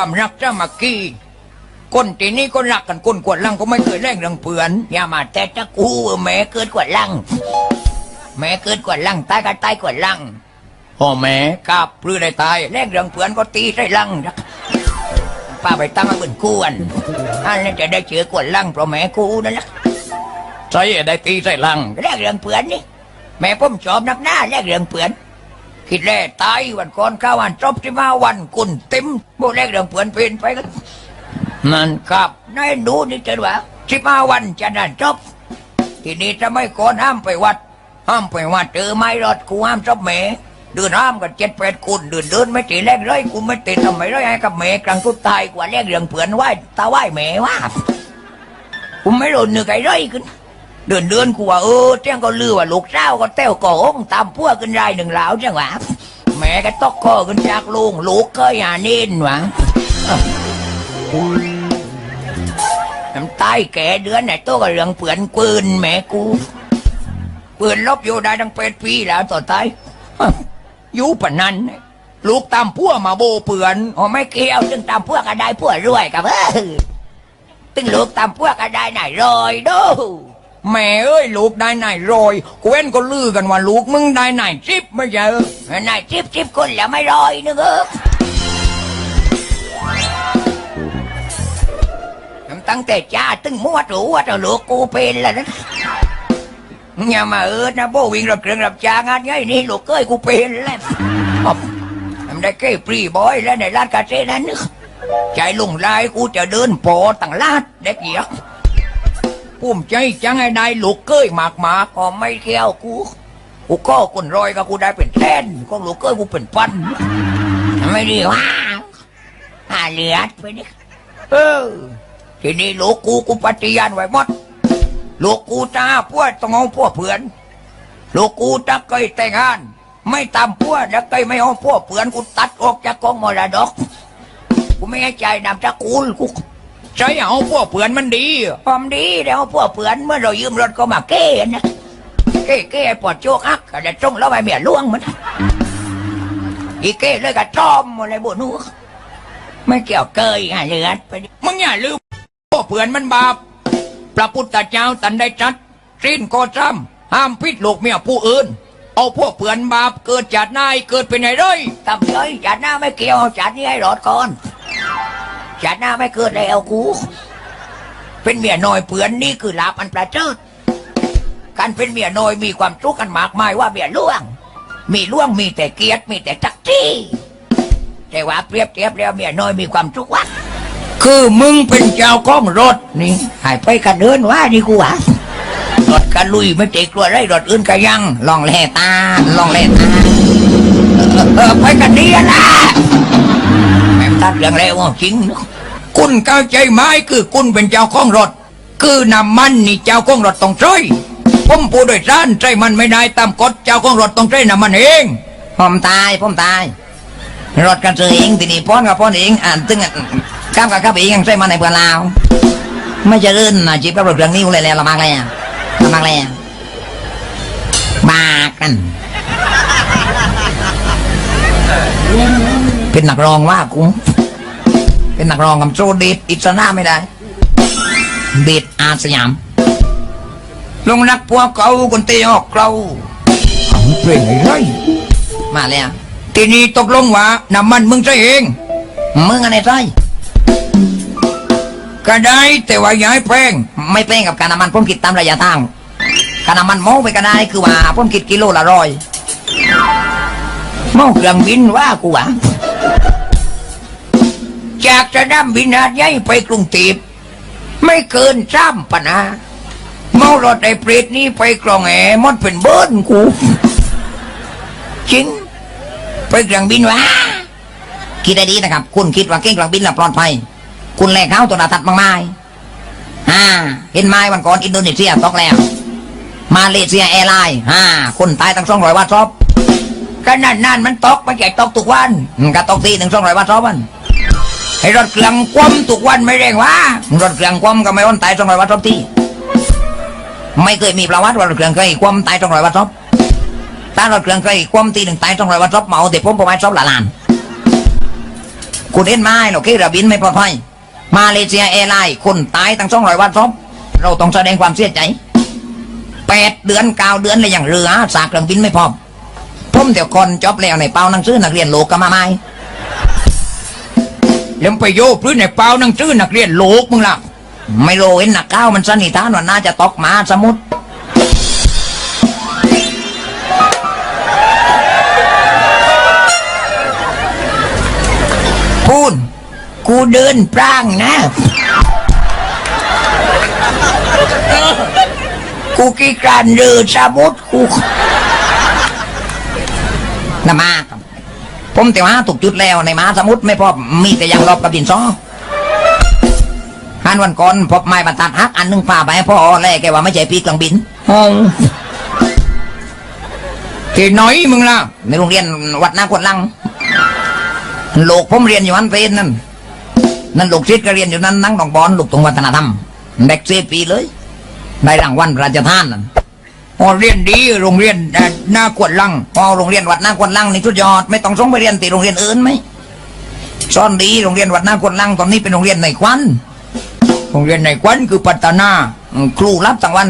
ความรักจะมากี้คนที่นี่ก็รักกันคนกวดลังก็ไม่เคยแรงเรื่องเปือนอย่ามาแต่ตะกูแม่เกิดกวดลังแม่เกิดกวดลังตายก็ตายกวดลังพ่อแม่กับปลื้อได้ตายแรงเรื่องเปือนก็ตีใส่ลังป้าไปตั้งมาบนกวนอันนั้จะได้เจอกวดลังเพราะแม่กูนั่นแหละใส่ได้ตีใส่ลังแรงเรื่องเปือนนี่แม่ผมชอบนักหน้าแรงเรื่องเปือน คิดแล่ตายวันก่อนข้าวันจบที่มาวันกุนเต็มโบแรกเรื่องเปลือนเป็นไปกันนั่นครับนายดูนี่จะว่าที่มาวันจะนั่นจบ ทีนี้จะไม่ก่อนห้ามไปวัด ห้ามไปวัดเจอไม่รอดกูห้ามจบเมเดินห้ามกันเจ็ดแปดคนเดินเดินไม่ตีแรกเลยกูไม่ติดทำไมเลยให้กับเมกลางทุกตายกว่าแรกเรื่องเปลือนไหวตาไหวเมว่ากูไม่รู้นึกไอ้ไรขึ้น เดินเดินกูว่าเออเจ้งก็ลือว่าลูกเจ้าก็เต้วก่องตามพวกกันรายหนึ่งเหลาจังหวะแม่ก็ตอกคอกันจากลุงลูกก็อย่าเน้นหวะน้ำตายแก่เดือนไหนตัวก็เรื่องเปือนปืนแม่กูเปืนลบอยู่ได้ตั้งเป็ดปีแล้วต่อตายอยู่ปะนั้นลูกตามพวกมาโบเปือนอ๋อไม่เกี่ยวจึงตามพวกก็ได้พวกรวยกับเออตึงลูกตามพวกก็ได้ไหนรอยดู แม่เอ้ยลูกได้ไหนรอยกูเว้นก็ลือกันว่าลูกมึงได้ไหนจิบไม่ใช่เออไหนจิบจิบคนแล้วไม่รอยนึกเออตั้งแต่จ้าตึงมัวรู้ว่าเจ้าลูกกูเป็นแล้วนะอย่ามาเออนะโบวิ่งรับเครื่องรับจ้างงานไงนี่ลูกเอ้ยกูเป็นแล้วอ๊อบทำได้แค่ปรีบอยแล้วในร้านกาเซ่นั้นนึกใจลงลายกูจะเดินโปอต่างลาดเด็กเหี้ย ปุ่มใจจังไอ้นายลูกเก้ยหมากหมาก็ไม่เกี่ยวกู กูก็คนรอยกับกูได้เป็นแทนก็ลูกเก้ยกูเป็นพันไม่ดีว่าหาเหลือดไปนี่เออทีนี้ลูกกูกูปฏิญาณไว้หมดลูกกูจ้าพวดต้องเอาพวกเพื่อนลูกกูจะเคยแต่งงาน ไม่ตามพวดแล้วเคยไม่เอาพวกเพื่อนกูตัดออกจากกองมรดกกูไม่ให้ใจนำตะกูลกู ใช้เอาพวกเผื่อนมันดีความดีแล้วพวกเผื่อนเมื่อเรายืมรถก็มาเก้นะเก้เก้ปวดโจกอักก็จะจงแล้วไปเมียล่วงมันอีเก้เลยก็จอมอะไรบุนูไม่เกี่ยวเกยไงเลือดไปดิมึงอย่าลืมพวกเผื่อนมันบาปพระพุทธเจ้าตันได้จัดสิ้นก็จำห้ามพิษลูกเมียผู้อื่น เอาพวกเผื่อนบาปเกิดจากนายเกิดเป็นไงเลยทำเลยจัดหน้าไม่เกี่ยวจัดนี่ให้รอดก่อน ชาติหน้าไม่เกิดแล้วกู เป็นเมียน้อยเปือนนี่คือลาบอันประเจิดการเป็นเมียน้อยมีความทุกข์กันมากมายว่าเมียล่วง มีล่วงมีแต่เกียรติมีแต่จักจี้ แต่ว่าเปรียบเทียบแล้วเมียน้อยมีความทุกข์วะคือมึงเป็นเจ้าของรถนี่หายไปกันเดินว่านี่กูวะรถกันลุยไม่เจ๊กลัวไรรถอื่นก็ยัง ลองแล่ตาลองแล่ตาเออไปกันดีอะ นะแม่งตัดเรื่องแล้วจริงเนอะคุณเข้าใจไหมคือคุณเป็นเจ้าของรถ คือนำมันนี่เจ้าของรถต้องใช้ผมผู้โดยสารใช้มันไม่ได้ตามกฎเจ้าของรถต้องใช้นำมันเองผมตายผมตาย รถกันซื้อเองทีนี้ป้อนกับป้อนเองอ่านตึงอะข้ามกับข้ามเองยังใช้มันในเพื่อนลาวไม่จะลื่นนะจีบกับรถเครื่องนี้เลยแล้วละมากเลยอะละมากเลยอะบากัน เป็นนักร้องว่ากูเป็นนักร้องกับโจเดทอิสระไม่ได้ เดทอาสยาม ลงรักพวกเขาคนเตะออกเราเอาเพลงไอ้ไรมาแล้วทีนี้ตกลงว่าน้ำมันมึงใช่เอง มึงอะไรใช่ก็ได้แต่ว่าอย่าให้แพงไม่แพงกับการน้ำมันผมคิดตามระยะทางการน้ำมันโม้ไปก็ได้คือว่าผมคิดกิโลละร้อยโม้เครื่องบินว่ากูอะ จากจะนำบินาดใหญ่ไปกรุงเทพไม่เกินซ้ำปะนะเมารถไอ้เปรตนี่ไปกรองแอมดเป็นเบิ้ลกูจริงไปเครื่องบินวะคิดได้ดีนะครับ คุณคิดว่าเก่งเครื่องบินแล้วปลอดภัย คุณแลกเขาตัวดาทัดมากมายอ่าเห็นไหมวันก่อนอินโดนีเซียตกแล้ว มาเลเซียแอร์ไลน์อ่าคนตายตั้งสองร้อยวัตซอบก็นั่นนั่นมันตกไม่ใช่ตกทุกวันก็ตกทีหนึ่งสองร้อยวัตซอบวัน ให้รถเครื่องคว่ำทุกวันไม่เร่งวะรถเครื่องคว่ำก็ไม่วันตายสองรอยวัตรที่ ไม่เคยมีประวัติว่ารถเครื่องเคยคว่ำตายสองรอยวัตรถ้ารถเครื่องเคยคว่ำทีหนึ่งตายสองรอยวัตรเมาแต่ผมประมาณสองละล้านคุณเห็นไหมเราเครื่องบินไม่ปลอดภัยมาเลเซียแอร์ไลน์คนตายตั้งสองร้อยวันซบเราต้องแสดงความเสียใจแปดเดือนเก้าเดือนเลยอย่างเรือสากเครื่องบินไม่พอมผมเดี๋ยวก่อนจบแล้วในเป้าหนังสือนักเรียนโลกก็มาไม่ แล้วไปโยกพื้นในเป้านังสือนักเรียนโลกมึงล่ะ ไม่โลเห็นนักก้าวมันสนิทานว่าน่าจะตกมาสมุทรพูนกูเดินปร่างนะ กูกีการเดินสมุดกูนะมา ผมแต่ว่าถูกจุดแล้วในมหาสมุทรไม่พอมีแต่ยังรอบกับดินซอฮันวันก่อนพบไม้บรรทัดฮักอันหนึงป่าไปพ่อแล่แกว่าไม่ใช่ปีกเครื่องบินห้องที่น้อยมึงล่ะในโรงเรียนวัดนาควนลังลูกผมเรียนอยู่อันเป็นนั่นนั่นลูกชิดก็เรียนอยู่นั้นนั่งดองบอลลูกตรงวัฒนธรรมเด็กเซปีเลยได้รางวัลพระราชทานนั่น พอเรียนดีโรงเรียนหน้ากวดลังพอโรงเรียนวัดหน้ากวดลังนี่ชุดยอดไม่ต้องส่งไปเรียนตีโรงเรียนอื่นไหมสอนดีโรงเรียนวัดหน้ากวดลังตอนนี้เป็นโรงเรียนในควันโรงเรียนในควันคือปัตตานาครูรับตั้งวัน